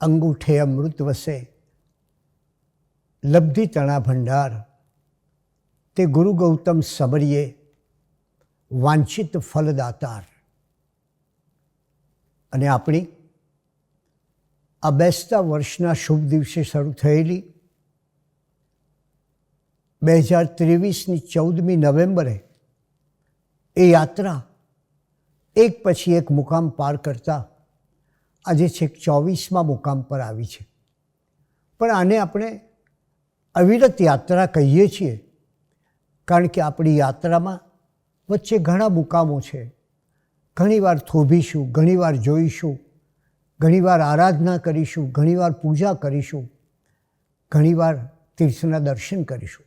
અંગૂઠે અમૃત વસે. લબ્ધિ તણા ભંડાર. તે ગુરુ ગૌતમ સબરીએ વાંછિત ફલદાતાર. અને આપણી આ બેસતા વર્ષના શુભ દિવસે શરૂ થયેલી બે હજાર ત્રેવીસની ચૌદમી નવેમ્બરે એ યાત્રા એક પછી એક મુકામ પાર કરતા આજે છેક ચોવીસમાં મુકામ પર આવી છે. પણ આને આપણે અવિરત યાત્રા કહીએ છીએ, કારણ કે આપણી યાત્રામાં વચ્ચે ઘણા મુકામો છે. ઘણીવાર થોભીશું, ઘણીવાર જોઈશું, ઘણીવાર આરાધના કરીશું, ઘણીવાર પૂજા કરીશું, ઘણીવાર તીર્થના દર્શન કરીશું.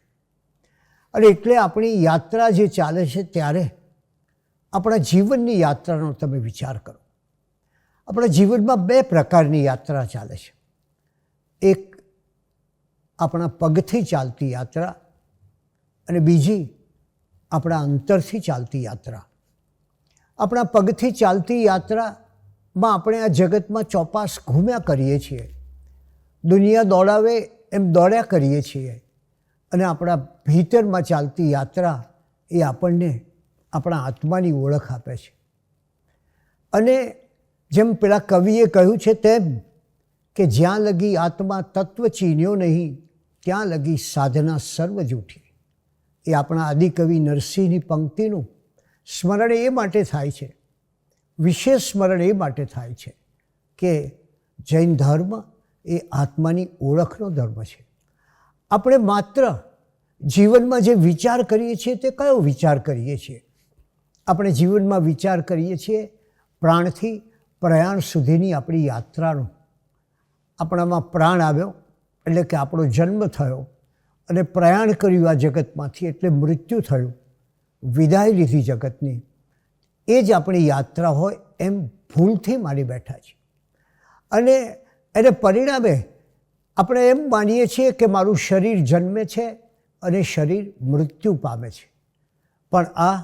અને એટલે આપણી યાત્રા જે ચાલે છે ત્યારે આપણા જીવનની યાત્રાનો તમે વિચાર કરો. આપણા જીવનમાં બે પ્રકારની યાત્રા ચાલે છે. એક આપણા પગથી ચાલતી યાત્રા અને બીજી આપણા અંતરથી ચાલતી યાત્રા. આપણા પગથી ચાલતી યાત્રામાં આપણે આ જગતમાં ચોપાસ ઘૂમ્યા કરીએ છીએ. દુનિયા દોડાવે એમ દોડ્યા કરીએ છીએ અને આપણા ભીતરમાં ચાલતી યાત્રા એ આપણને આપણા આત્માની ઓળખ આપે છે. અને જેમ પેલા કવિએ કહ્યું છે તેમ કે જ્યાં લગી આત્મા તત્વ ચીન્યો નહીં, ત્યાં લગી સાધના સર્વ જૂઠી. એ આપણા આદિકવિ નરસિંહની પંક્તિનું સ્મરણ એ માટે થાય છે. વિશેષ સ્મરણ એ માટે થાય છે કે જૈન ધર્મ એ આત્માની ઓળખનો ધર્મ છે. આપણે માત્ર જીવનમાં જે વિચાર કરીએ છીએ તે કયો વિચાર કરીએ છીએ? આપણે જીવનમાં વિચાર કરીએ છીએ પ્રાણથી પ્રયાણ સુધીની આપણી યાત્રાનો આપણામાં પ્રાણ આવ્યો, એટલે કે આપણો જન્મ થયો અને પ્રયાણ કર્યું આ જગતમાંથી, એટલે મૃત્યુ થયું, વિદાય લીધી જગતની. એ જ આપણી યાત્રા હોય એમ ભૂલથી માની બેઠા છે અને એને પરિણામે આપણે એમ માનીએ છીએ કે મારું શરીર જન્મે છે અને શરીર મૃત્યુ પામે છે. પણ આ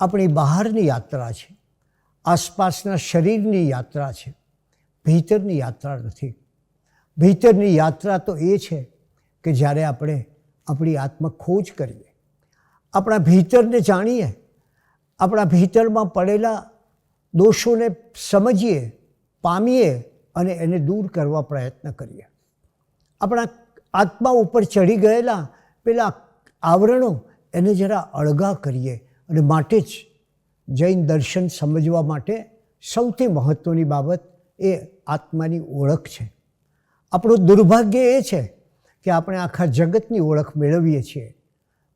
આપણી બહારની યાત્રા છે. આસપાસના શરીરની યાત્રા છે. ભીતરની યાત્રા નથી. ભીતરની યાત્રા તો એ છે કે જ્યારે આપણે આપણી આત્મા ખોજ કરીએ. આપણા ભીતરને જાણીએ. આપણા ભીતરમાં પડેલા દોષોને સમજીએ, પામીએ અને એને દૂર કરવા પ્રયત્ન કરીએ. આપણા આત્મા ઉપર ચડી ગયેલા પેલા આવરણો એને જરા અળગા કરીએ અને માટે જ જૈન દર્શન સમજવા માટે સૌથી મહત્ત્વની બાબત એ આત્માની ઓળખ છે. આપણું દુર્ભાગ્ય એ છે કે આપણે આખા જગતની ઓળખ મેળવીએ છીએ.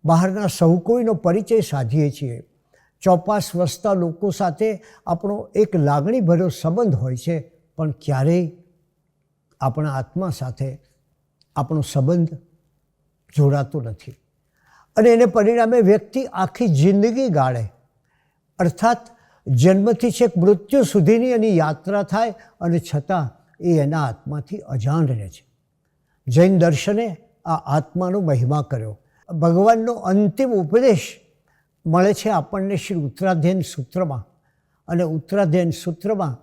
બહારના સૌ કોઈનો પરિચય સાધીએ છીએ. ચોપાસ વસતા લોકો સાથે આપણો એક લાગણીભર્યો સંબંધ હોય છે, પણ ક્યારેય આપણા આત્મા સાથે આપણો સંબંધ જોડાતો નથી. અને એને પરિણામે વ્યક્તિ આખી જિંદગી ગાળે. અર્થાત જન્મથી છેક મૃત્યુ સુધીની એની યાત્રા થાય અને છતાં એ એના આત્માથી અજાણ રહે છે. જૈન દર્શને આ આત્માનો મહિમા કર્યો. ભગવાનનો અંતિમ ઉપદેશ મળે છે આપણને શ્રી ઉત્તરાધ્યયન સૂત્રમાં. અને ઉત્તરાધ્યયન સૂત્રમાં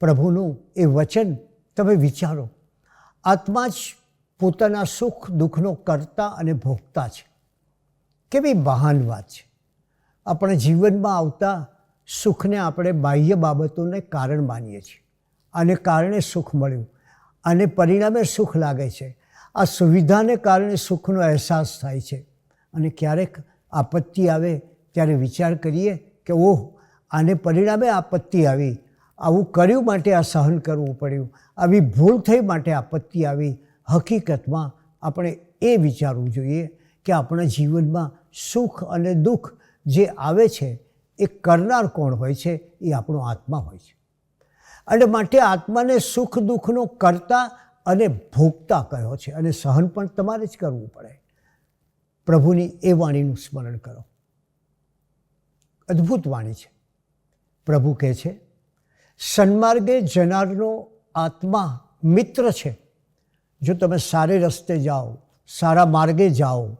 પ્રભુનું એ વચન તમે વિચારો. આત્મા જ પોતાના સુખ દુઃખનો કરતા અને ભોગતા છે. કેવી મહાન વાત છે. આપણે જીવનમાં આવતા સુખને આપણે બાહ્ય બાબતોને કારણ માનીએ છીએ. આને કારણે સુખ મળ્યું. અને પરિણામે સુખ લાગે છે. આ સુવિધાને કારણે સુખનો અહેસાસ થાય છે. અને ક્યારેક આપત્તિ આવે ત્યારે વિચાર કરીએ કે, ઓહ, આને પરિણામે આપત્તિ આવી. આવું કર્યું માટે આ સહન કરવું પડ્યું. આવી ભૂલ થઈ માટે આપત્તિ આવી. હકીકતમાં આપણે એ વિચારવું જોઈએ કે આપણા જીવનમાં સુખ અને દુઃખ જે આવે છે, એ કરનાર કોણ હોય છે? એ આપણો આત્મા હોય છે. અને માટે આત્માને સુખ દુઃખનો કરતા અને ભોગતા કહ્યો છે અને સહન પણ તમારે જ કરવું પડે. પ્રભુની એ વાણીનું સ્મરણ કરો. અદ્ભુત વાણી છે. પ્રભુ કહે છે, સન્માર્ગે જનારનો આત્મા મિત્ર છે. જો તમે સારે રસ્તે જાઓ, સારા માર્ગે જાઓ,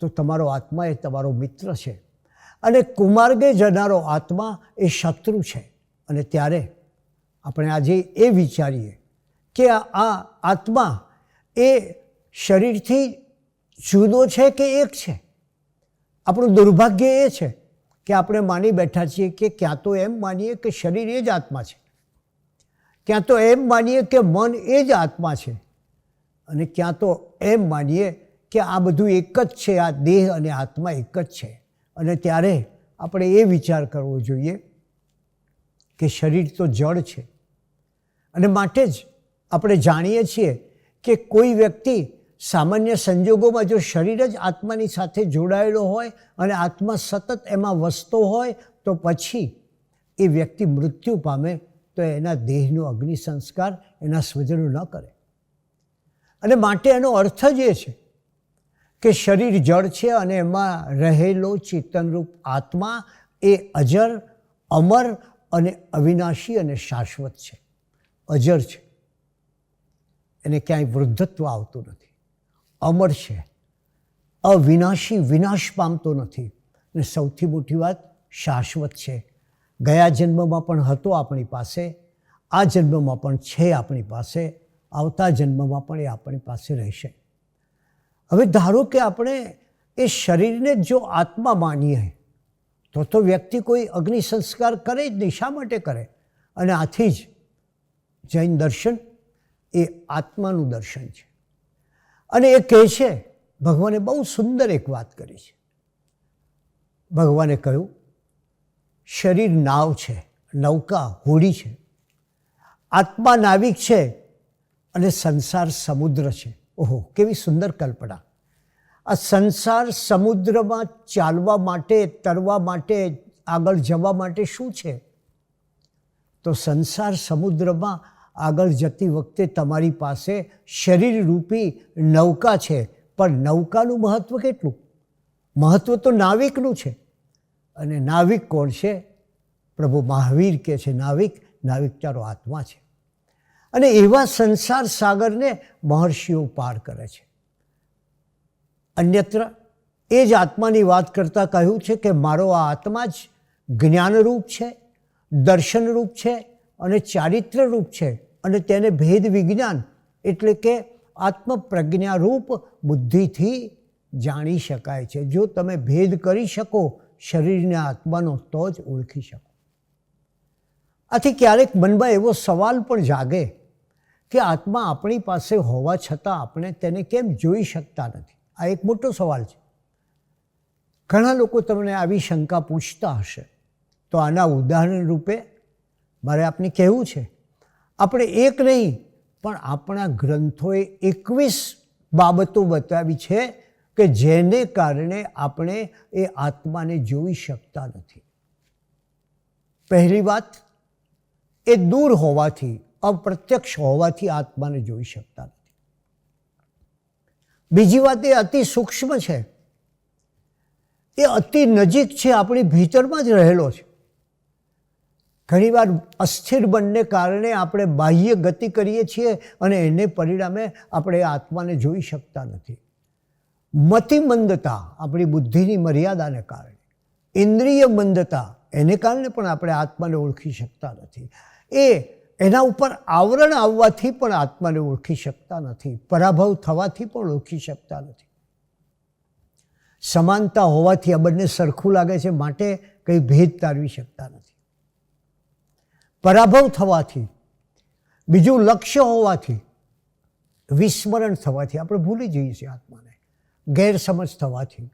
તો તમારો આત્મા એ તમારો મિત્ર છે. અને કુમાર્ગે જનારો આત્મા એ શત્રુ છે. અને ત્યારે આપણે આજે એ વિચારીએ કે આ આત્મા એ શરીરથી જુદો છે કે એક છે? આપણું દુર્ભાગ્ય એ છે કે આપણે માની બેઠા છીએ કે ક્યાં તો એમ માનીએ કે શરીર એ જ આત્મા છે. ક્યાં તો એમ માનીએ કે મન એ જ આત્મા છે. અને ક્યાં તો એમ માનીએ કે આ બધું એક જ છે, આ દેહ અને આત્મા એક જ છે. અને ત્યારે આપણે એ વિચાર કરવો જોઈએ કે શરીર તો જળ છે. અને માટે જ આપણે જાણીએ છીએ કે કોઈ વ્યક્તિ સામાન્ય સંજોગોમાં જો શરીર જ આત્માની સાથે જોડાયેલો હોય અને આત્મા સતત એમાં વસતો હોય તો પછી એ વ્યક્તિ મૃત્યુ પામે તો એના દેહનો અગ્નિ સંસ્કાર એના સ્વજનો ન કરે. અને માટે એનો અર્થ જ એ છે કે શરીર જળ છે અને એમાં રહેલો ચેતનરૂપ આત્મા એ અજર, અમર અને અવિનાશી અને શાશ્વત છે. અજર છે. એને ક્યાંય વૃદ્ધત્વ આવતું નથી. અમર છે. અવિનાશી વિનાશ પામતો નથી. અને સૌથી મોટી વાત શાશ્વત છે. ગયા જન્મમાં પણ હતો આપણી પાસે. આ જન્મમાં પણ છે આપણી પાસે. આવતા જન્મમાં પણ એ આપણી પાસે રહેશે. હવે ધારો કે આપણે એ શરીરને જો આત્મા માનીએ, તો તો વ્યક્તિ કોઈ અગ્નિ સંસ્કાર કરે જ નહીં. શા માટે કરે? અને આથી જ જૈન દર્શન એ આત્માનું દર્શન છે. અને એ કહે છે, ભગવાને બહુ સુંદર એક વાત કરી છે. ભગવાને કહ્યું, શરીર નાવ છે, નૌકા, હોડી છે. આત્મા નાવિક છે અને સંસાર સમુદ્ર છે. ઓહો, કેવી સુંદર કલ્પના. આ સંસાર સમુદ્રમાં ચાલવા માટે, તરવા માટે, આગળ જવા માટે શું છે? તો સંસાર સમુદ્રમાં આગળ જતી વખતે તમારી પાસે શરીરરૂપી નૌકા છે, પણ નૌકાનું મહત્ત્વ કેટલું? મહત્ત્વ તો નાવિકનું છે. અને નાવિક કોણ છે? પ્રભુ મહાવીર કે છે નાવિક? નાવિક તારો આત્મા છે. અને એવા સંસાર સાગરને મહર્ષિઓ પાર કરે છે. અન્યત્ર એ જ આત્માની વાત કરતાં કહ્યું છે કે મારો આ આત્મા જ જ્ઞાનરૂપ છે, દર્શનરૂપ છે અને ચારિત્રરૂપ છે અને તેને ભેદ વિજ્ઞાન એટલે કે આત્મપ્રજ્ઞારૂપ બુદ્ધિથી જાણી શકાય છે. જો તમે ભેદ કરી શકો શરીરને આત્માનો, તો જ ઓળખી શકો. આથી ક્યારેક મનમાં એવો સવાલ પણ જાગે કે આત્મા આપણી પાસે હોવા છતાં આપણે તેને કેમ જોઈ શકતા નથી? આ એક મોટો સવાલ છે. ઘણા લોકો તમને આવી શંકા પૂછતા હશે. તો આના ઉદાહરણ રૂપે મારે આપને કહેવું છે. આપણે એક નહીં, પણ આપણા ગ્રંથોએ એકવીસ બાબતો બતાવી છે કે જેને કારણે આપણે એ આત્માને જોઈ શકતા નથી. પહેલી વાત, એ દૂર હોવાથી અપ્રત્યક્ષ હોવાથી આત્માને જોઈ શકતા નથી. બીજી વાત એ અતિ સૂક્ષ્મ છે. એ અતિ નજીક છે, આપણી ભીતરમાં જ રહેલો છે. ઘણીવાર અસ્થિર બનને કારણે આપણે બાહ્ય ગતિ કરીએ છીએ અને એને પરિણામે આપણે આત્માને જોઈ શકતા નથી. મતિમંદતા આપણી બુદ્ધિની મર્યાદાને કારણે. ઇન્દ્રિય મંદતા એને કારણે પણ આપણે આત્માને ઓળખી શકતા નથી. એ એના ઉપર આવરણ આવવાથી પણ આત્માને ઓળખી શકતા નથી. પરાભવ થવાથી પણ ઓળખી શકતા નથી. સમાનતા હોવાથી આ બંને સરખું લાગે છે, માટે કંઈ ભેદ તારવી શકતા નથી. પરાભવ થવાથી, બીજું લક્ષ્ય હોવાથી, વિસ્મરણ થવાથી, આપણે ભૂલી જઈએ છીએ આત્માને. ગેરસમજ થવાથી,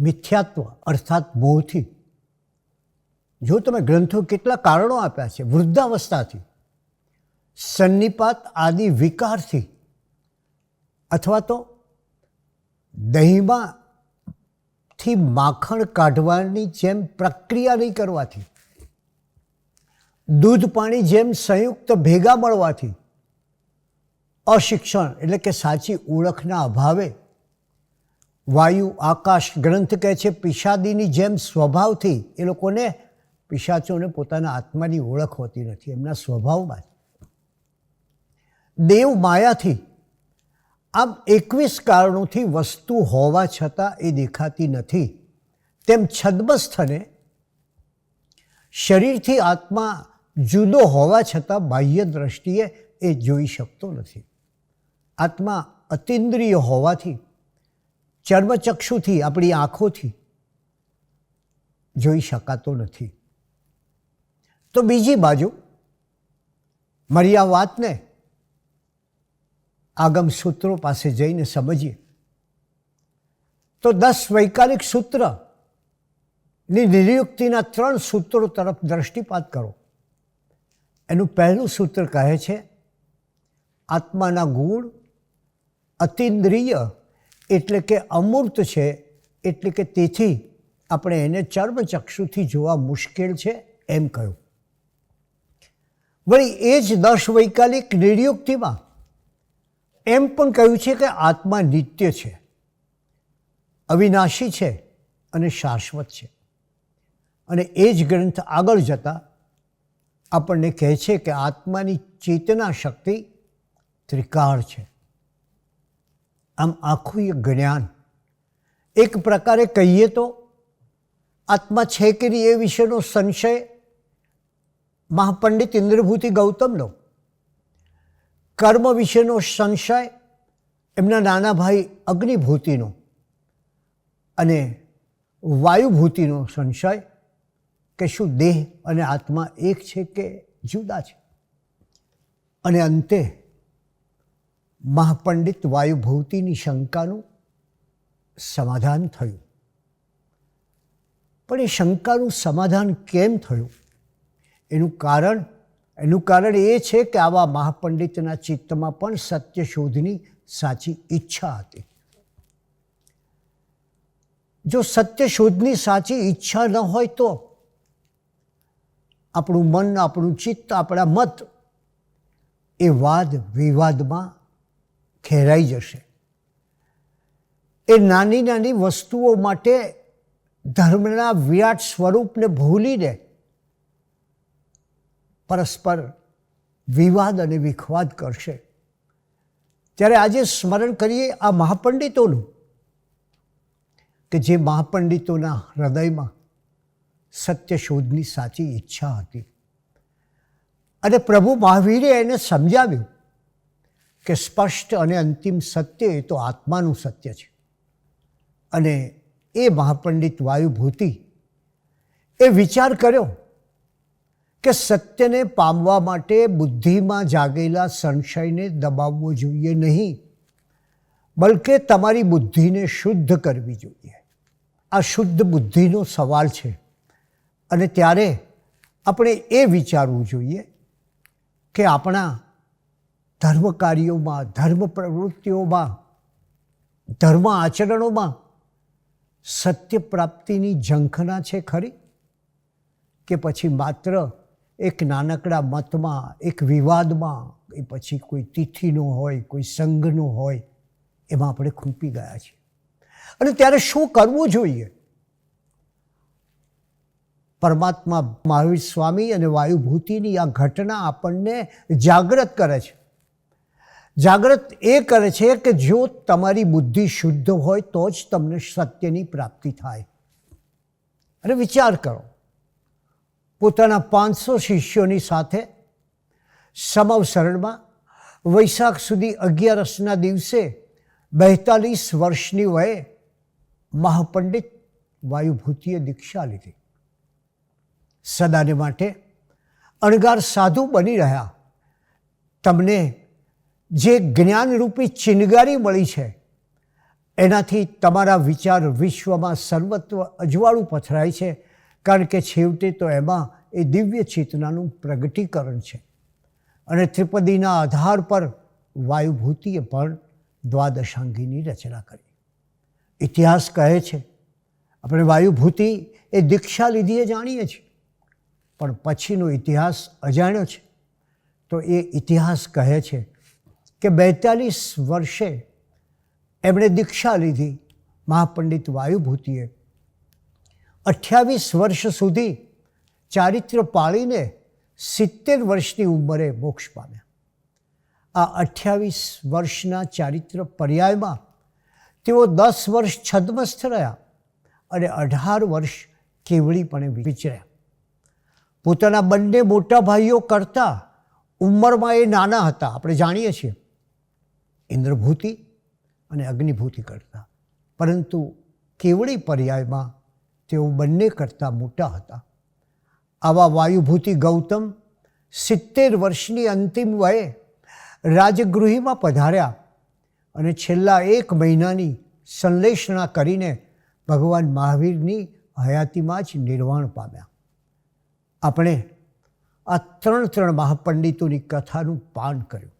મિથ્યાત્વ, અર્થાત મોહથી જો તમે ગ્રંથો કેટલા કારણો આપ્યા છે, વૃદ્ધાવસ્થાથી, સન્નિપાત આદિ વિકારથી, અથવા તો દહીંમાં થી માખણ કાઢવાની જેમ પ્રક્રિયા નહીં કરવાથી, દૂધ પાણી જેમ સંયુક્ત ભેગા મળવાથી, અશિક્ષણ એટલે કે સાચી ઓળખના અભાવે, વાયુ આકાશ ગ્રંથ કહે છે, પિશાદીની જેમ સ્વભાવથી એ લોકોને પિશાચોને પોતાના આત્માની ઓળખ હોતી નથી, એમના સ્વભાવમાં દેવ માયાથી આમ એકવીસ કારણોથી વસ્તુ હોવા છતાં એ દેખાતી નથી. તેમ છદ્મસ્થને શરીરથી આત્મા જુદો હોવા છતાં બાહ્ય દ્રષ્ટિએ એ જોઈ શકતો નથી. આત્મા અતિન્દ્રિય હોવાથી, ચર્મચક્ષુથી, આપણી આંખોથી જોઈ શકાતો નથી. તો બીજી બાજુ મારી આ વાતને આગમ સૂત્રો પાસે જઈને સમજીએ. તો દસ વૈકારિક સૂત્રની નિર્યુક્તિના ત્રણ સૂત્રો તરફ દ્રષ્ટિપાત કરો. એનું પહેલું સૂત્ર કહે છે, આત્માના ગુણ અતિન્દ્રિય એટલે કે અમૂર્ત છે, એટલે કે તેથી આપણે એને ચર્મચક્ષુથી જોવા મુશ્કેલ છે એમ કહ્યું. વળી એ જ દસ વૈકાલિક નિર્યુક્તિમાં એમ પણ કહ્યું છે કે આત્મા નિત્ય છે, અવિનાશી છે અને શાશ્વત છે. અને એ જ ગ્રંથ આગળ જતા આપણને કહે છે કે આત્માની ચેતના શક્તિ ત્રિકાળ છે. આમ આખું એ જ્ઞાન, એક પ્રકારે કહીએ તો આત્મા છે કે નહીં એ વિશેનો સંશય મહાપંડિત ઇન્દ્રભૂતિ ગૌતમનો કર્મ વિશેનો સંશય એમના નાના ભાઈ અગ્નિભૂતિનો અને વાયુભૂતિનો સંશય કે શું દેહ અને આત્મા એક છે કે જુદા છે. અને અંતે મહાપંડિત વાયુભૂતિની શંકાનું સમાધાન થયું. પણ એ શંકાનું સમાધાન કેમ થયું? એનું કારણ એનું કારણ એ છે કે આવા મહાપંડિતના ચિત્તમાં પણ સત્ય શોધની સાચી ઈચ્છા હતી. જો સત્ય શોધની સાચી ઈચ્છા ન હોય તો આપણું મન, આપણું ચિત્ત, આપણા મત એ વાદ વિવાદમાં ખેરાઈ જશે. એ નાની નાની વસ્તુઓ માટે ધર્મના વિરાટ સ્વરૂપને ભૂલીને પરસ્પર વિવાદ અને વિખવાદ કરશે. ત્યારે આજે સ્મરણ કરીએ આ મહાપંડિતોનું, કે જે મહાપંડિતોના હૃદયમાં સત્ય શોધની સાચી ઈચ્છા હતી. અને પ્રભુ મહાવીરે એને સમજાવ્યું કે સ્પષ્ટ અને અંતિમ સત્ય એ તો આત્માનું સત્ય છે. અને એ મહાપંડિત વાયુભૂતિ એ વિચાર કર્યો કે સત્યને પામવા માટે બુદ્ધિમાં જાગેલા સંશયને દબાવવો જોઈએ નહીં, બલકે તમારી બુદ્ધિને શુદ્ધ કરવી જોઈએ. આ શુદ્ધ બુદ્ધિનો સવાલ છે અને ત્યારે આપણે એ વિચારવું જોઈએ કે આપણા ધર્મ કાર્યોમાં ધર્મ પ્રવૃત્તિઓમાં ધર્મ આચરણોમાં સત્ય પ્રાપ્તિની ઝંખના છે ખરી? કે પછી માત્ર એક નાનકડા મતમાં, એક વિવાદમાં, એ પછી કોઈ તિથિનો હોય, કોઈ સંઘનો હોય, એમાં આપણે ખૂંપી ગયા છીએ. અને ત્યારે શું કરવું જોઈએ? પરમાત્મા મહાવીર સ્વામી અને વાયુભૂતિની આ ઘટના આપણને જાગૃત કરે છે. જાગૃત એ કરે છે કે જો તમારી બુદ્ધિ શુદ્ધ હોય તો જ તમને સત્યની પ્રાપ્તિ થાય. અને વિચાર કરો. પોતાના પાંચસો શિષ્યોની સાથે સમવસરણમાં વૈશાખ સુધી અગિયારસના દિવસે બેતાલીસ વર્ષની વયે મહાપંડિત વાયુભૂતિએ દીક્ષા લીધી. સદાને માટે અણગાર સાધુ બની રહ્યા. તમને જે જ્ઞાનરૂપી ચિનગારી મળી છે, એનાથી તમારા વિચાર વિશ્વમાં સર્વત્વ અજવાળું પથરાય છે. કારણ કે છેવટે તો એમાં એ દિવ્ય ચેતનાનું પ્રગટીકરણ છે. અને ત્રિપદીના આધાર પર વાયુભૂતિએ પણ દ્વાદશાંગીની રચના કરી. ઇતિહાસ કહે છે, આપણે વાયુભૂતિ એ દીક્ષા લીધીએ જાણીએ છીએ, પણ પછીનો ઇતિહાસ અજાણ્યો છે. તો એ ઇતિહાસ કહે છે કે બેતાલીસ વર્ષે એમણે દીક્ષા લીધી મહાપંડિત વાયુભૂતિએ અઠ્યાવીસ વર્ષ સુધી ચારિત્ર પાળીને સિત્તેર વર્ષની ઉંમરે મોક્ષ પામ્યા. આ અઠ્યાવીસ વર્ષના ચારિત્ર પર્યાયમાં તેઓ દસ વર્ષ છદ્મસ્થ રહ્યા અને અઢાર વર્ષ કેવળીપણે વિચર્યા. પોતાના બંને મોટા ભાઈઓ કરતાં ઉંમરમાં એ નાના હતા, આપણે જાણીએ છીએ. ઇન્દ્રભૂતિ અને અગ્નિભૂતિ કરતા. પરંતુ કેવડી પર્યાયમાં તેઓ બંને કરતાં મોટા હતા. આવા વાયુભૂતિ ગૌતમ સિત્તેર વર્ષની અંતિમ વયે રાજગૃહીમાં પધાર્યા અને છેલ્લા એક મહિનાની સંલેષણા કરીને ભગવાન મહાવીરની હયાતીમાં જ નિર્વાણ પામ્યા. આપણે આ ત્રણ ત્રણ મહાપંડિતોની કથાનું પાન કર્યું.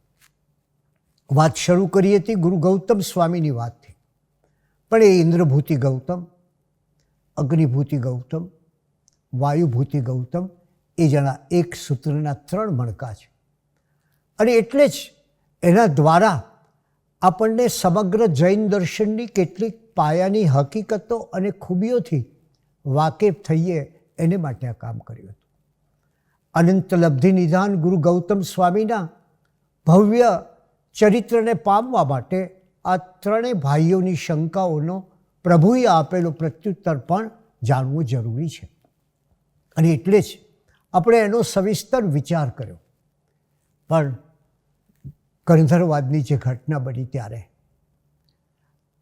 વાત શરૂ કરી હતી ગુરુ ગૌતમ સ્વામીની વાતથી. પણ એ ઇન્દ્રભૂતિ ગૌતમ અગ્નિભૂતિ ગૌતમ, વાયુભૂતિ ગૌતમ, એ જણા એક સૂત્રના ત્રણ મણકા છે. અને એટલે જ એના દ્વારા આપણને સમગ્ર જૈન દર્શનની કેટલીક પાયાની હકીકતો અને ખૂબીઓથી વાકેફ થઈએ એને માટે આ કામ કર્યું હતું. અનંત લબ્ધિ નિધાન ગુરુ ગૌતમ સ્વામીના ભવ્ય ચરિત્રને પામવા માટે આ ત્રણેય ભાઈઓની શંકાઓનો પ્રભુએ આપેલો પ્રત્યુત્તર પણ જાણવું જરૂરી છે. અને એટલે જ આપણે એનો સવિસ્તર વિચાર કર્યો. પણ કંધરવાદની જે ઘટના બની ત્યારે,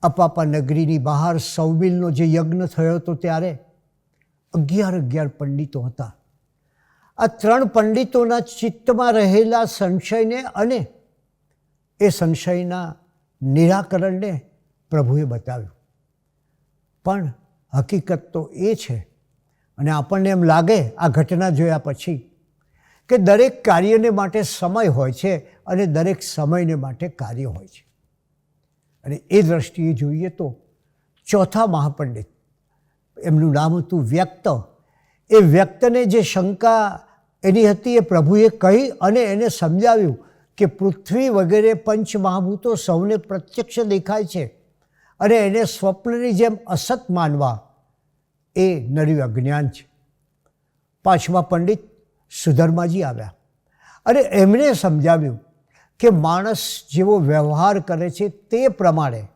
અપાપા નગરીની બહાર સૌબિલનો જે યજ્ઞ થયો હતો ત્યારે અગિયાર અગિયાર પંડિતો હતા. આ ત્રણ પંડિતોના ચિત્તમાં રહેલા સંશયને અને એ સંશયના નિરાકરણને પ્રભુએ બતાવ્યું. પણ હકીકત તો એ છે અને આપણને એમ લાગે આ ઘટના જોયા પછી કે દરેક કાર્યને માટે સમય હોય છે અને દરેક સમયને માટે કાર્ય હોય છે. અને એ દ્રષ્ટિએ જોઈએ તો ચોથા મહાપંડિત, એમનું નામ હતું વ્યક્ત. એ વ્યક્તને જે શંકા એની હતી એ પ્રભુએ કહી અને એને સમજાવ્યું કે પૃથ્વી વગેરે પંચમહાભૂતો સૌને પ્રત્યક્ષ દેખાય છે. અને એને સ્વપ્નની જેમ અસત માનવા એ નર્યું અજ્ઞાન છે. પાંચમા પંડિત સુધર્માજી આવ્યા. અને એમણે સમજાવ્યું કે માણસ જેવો વ્યવહાર કરે છે તે પ્રમાણે,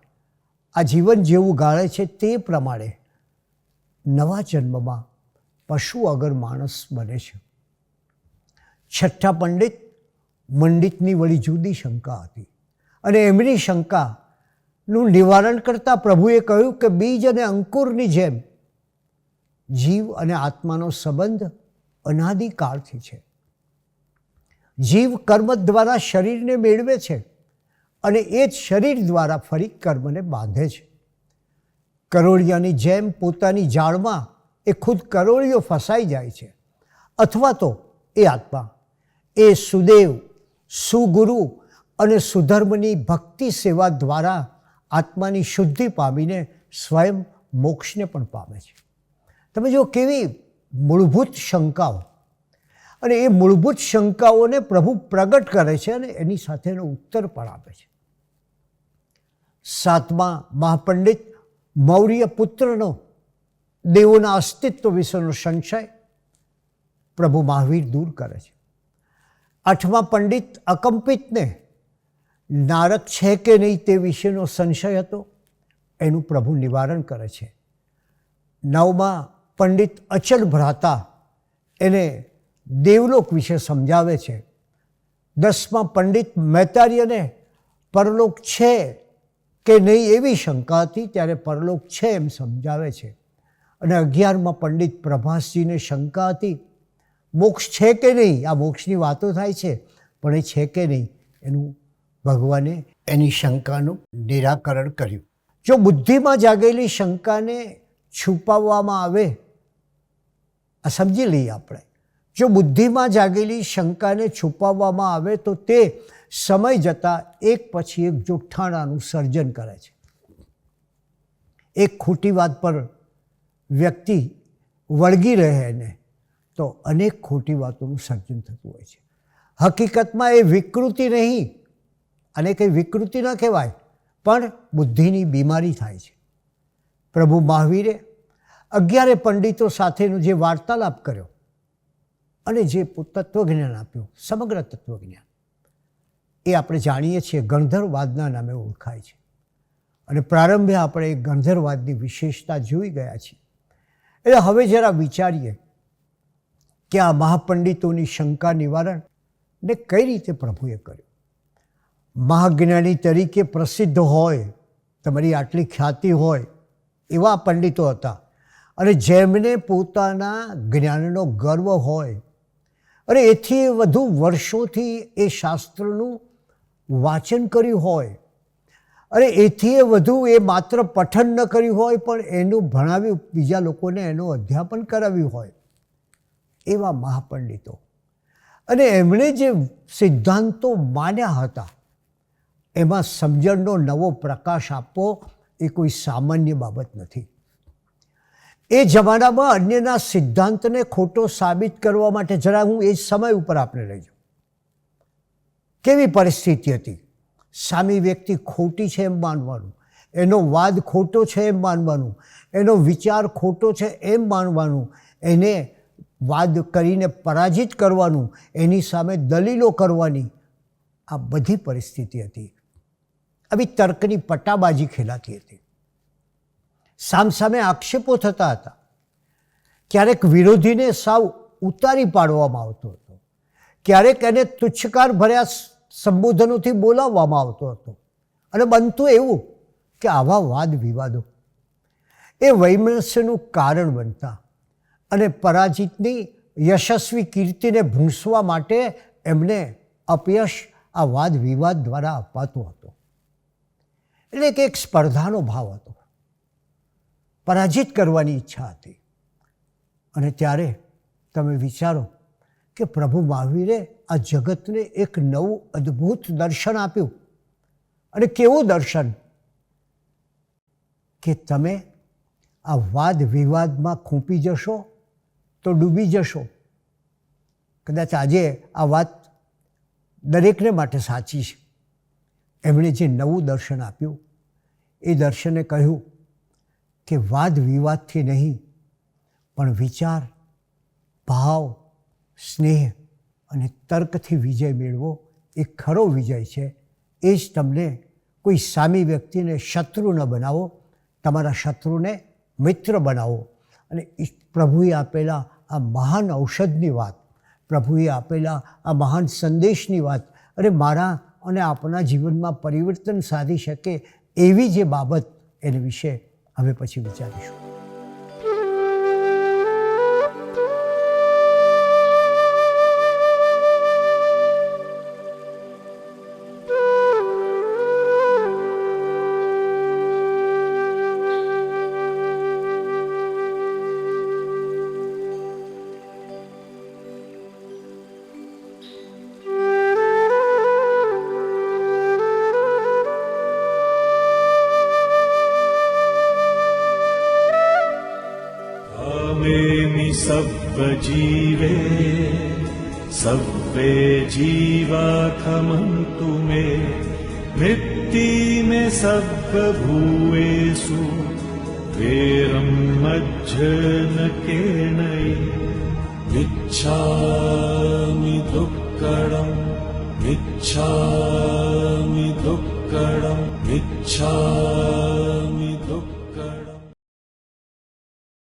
આ જીવન જેવું ગાળે છે તે પ્રમાણે નવા જન્મમાં પશુ અગર માણસ બને છે. છઠ્ઠા પંડિત મંડિતની વળી જુદી શંકા હતી અને એમની શંકાનું નિવારણ કરતાં પ્રભુએ કહ્યું કે બીજ અને અંકુરની જેમ જીવ અને આત્માનો સંબંધ અનાદિકાળથી છે. જીવ કર્મ દ્વારા શરીરને મેળવે છે અને એ જ શરીર દ્વારા ફરી કર્મને બાંધે છે. કરોળિયાની જેમ પોતાની જાળમાં એ ખુદ કરોળિયો ફસાઈ જાય છે અથવા તો એ આત્મા, એ સુદેવ, સુગુરુ અને સુધર્મની ભક્તિ સેવા દ્વારા આત્માની શુદ્ધિ પામીને સ્વયં મોક્ષને પણ પામે છે. તમે જો કેવી મૂળભૂત શંકાઓ. અને એ મૂળભૂત શંકાઓને પ્રભુ પ્રગટ કરે છે અને એની સાથેનો ઉત્તર પણ આપે છે. સાતમા મહાપંડિત મૌર્ય પુત્રનો દેવોના અસ્તિત્વ વિશેનો સંશય પ્રભુ મહાવીર દૂર કરે છે. આઠમા પંડિત અકંપિતને નારક છે કે નહીં તે વિશેનો સંશય હતો? એનું પ્રભુ નિવારણ કરે છે. નવમાં પંડિત અચલ ભ્રાતા એને દેવલોક વિશે સમજાવે છે. દસમાં પંડિત મહેતાર્યને પરલોક છે કે નહીં એવી શંકા હતી ત્યારે પરલોક છે એમ સમજાવે છે. અને અગિયારમાં પંડિત પ્રભાસજીને શંકા હતી, મોક્ષ છે કે નહીં? આ મોક્ષની વાતો થાય છે, પણ એ છે કે નહીં? એનું ભગવાને એની શંકાનું નિરાકરણ કર્યું. જો બુદ્ધિમાં જાગેલી શંકાને છુપાવવામાં આવે, આ સમજી લઈએ આપણે. જો બુદ્ધિમાં જાગેલી શંકાને છુપાવવામાં આવે તો તે સમય જતાં એક પછી એક જુઠ્ઠાણાનું સર્જન કરે છે. એક ખોટી વાત પર વ્યક્તિ વળગી રહે એને, તો અનેક ખોટી વાતોનું સર્જન થતું હોય છે. હકીકતમાં એ વિકૃતિ નહીં અને કંઈ વિકૃતિ ન કહેવાય, પણ બુદ્ધિની બીમારી થાય છે. પ્રભુ મહાવીરે અગિયારે પંડિતો સાથેનો જે વાર્તાલાપ કર્યો અને જે તત્વજ્ઞાન આપ્યું, સમગ્ર તત્વજ્ઞાન, એ આપણે જાણીએ છીએ ગણધરવાદના નામે ઓળખાય છે. અને પ્રારંભે આપણે એ ગણધરવાદની વિશેષતા જોઈ ગયા છીએ. એટલે હવે જરા વિચારીએ કે આ મહાપંડિતોની શંકા નિવારણ ને કઈ રીતે પ્રભુએ કર્યું? મહાજ્ઞાની તરીકે પ્રસિદ્ધ હોય, તમારી આટલી ખ્યાતિ હોય, એવા પંડિતો હતા. અને જેમને પોતાના જ્ઞાનનો ગર્વ હોય, અને એથી વધુ વર્ષોથી એ શાસ્ત્રનું વાંચન કર્યું હોય, અને એથી વધુ એ માત્ર પઠન ન કર્યું હોય, પણ એનું ભણાવ્યું, બીજા લોકોને એનું અધ્યાપન કરાવ્યું હોય, એવા મહાપંડિતો. અને એમણે જે સિદ્ધાંતો માન્યા હતા એમાં સમજણનો નવો પ્રકાશ આપવો એ કોઈ સામાન્ય બાબત નથી. એ જમાનામાં અન્યના સિદ્ધાંતને ખોટો સાબિત કરવા માટે જરા હું એ સમય ઉપર આપણે લઈ જાઉં. કેવી પરિસ્થિતિ હતી? સામી વ્યક્તિ ખોટી છે એમ માનવાનું, એનો વાદ ખોટો છે એમ માનવાનું, એનો વિચાર ખોટો છે એમ માનવાનું, એને વાદ કરીને પરાજિત કરવાનું, એની સામે દલીલો કરવાની આ બધી પરિસ્થિતિ હતી. આવી તર્કની પટ્ટાબાજી ખેલાતી હતી. સામસામે આક્ષેપો થતા હતા. ક્યારેક વિરોધીને સાવ ઉતારી પાડવામાં આવતો હતો. ક્યારેક એને તુચ્છકાર ભર્યા સંબોધનોથી બોલાવવામાં આવતો હતો. અને બનતું એવું કે આવા વાદ વિવાદો. એ વૈમનસ્યનું કારણ બનતા અને પરાજિતની યશસ્વી કીર્તિને ભૂંસવા માટે એમને અપયશ આ વાદ વિવાદ દ્વારા અપાતો હતો. એટલે કે એક સ્પર્ધાનો ભાવ હતો. પરાજિત કરવાની ઈચ્છા હતી. અને ત્યારે તમે વિચારો કે પ્રભુ મહાવીરે આ જગતને એક નવું અદ્ભુત દર્શન આપ્યું. અને કેવું દર્શન? કે તમે આ વાદ વિવાદમાં ખૂંપી જશો તો ડૂબી જશો. કદાચ આજે આ વાત દરેકને માટે સાચી છે. એમણે જે નવું દર્શન આપ્યું, એ દર્શને કહ્યું કે વાદ વિવાદથી નહીં, પણ વિચાર, ભાવ, સ્નેહ અને તર્કથી વિજય મેળવો એ ખરો વિજય છે. એ જ તમને કોઈ સામી વ્યક્તિને શત્રુ ન બનાવો, તમારા શત્રુને મિત્ર બનાવો. અને પ્રભુએ આપેલા આ મહાન ઔષધની વાત, પ્રભુએ આપેલા આ મહાન સંદેશની વાત, અરે મારા અને આપણા જીવનમાં પરિવર્તન સાધી શકે એવી જે બાબત એને વિશે હવે પછી વિચારીશું. जीवे सर्वे जीवा खमन्तु मे। वृत्ति मे सर्वभूवेषु वेरम् मज्जन केणै। विच्छामि दुक्कणम् मिच्छा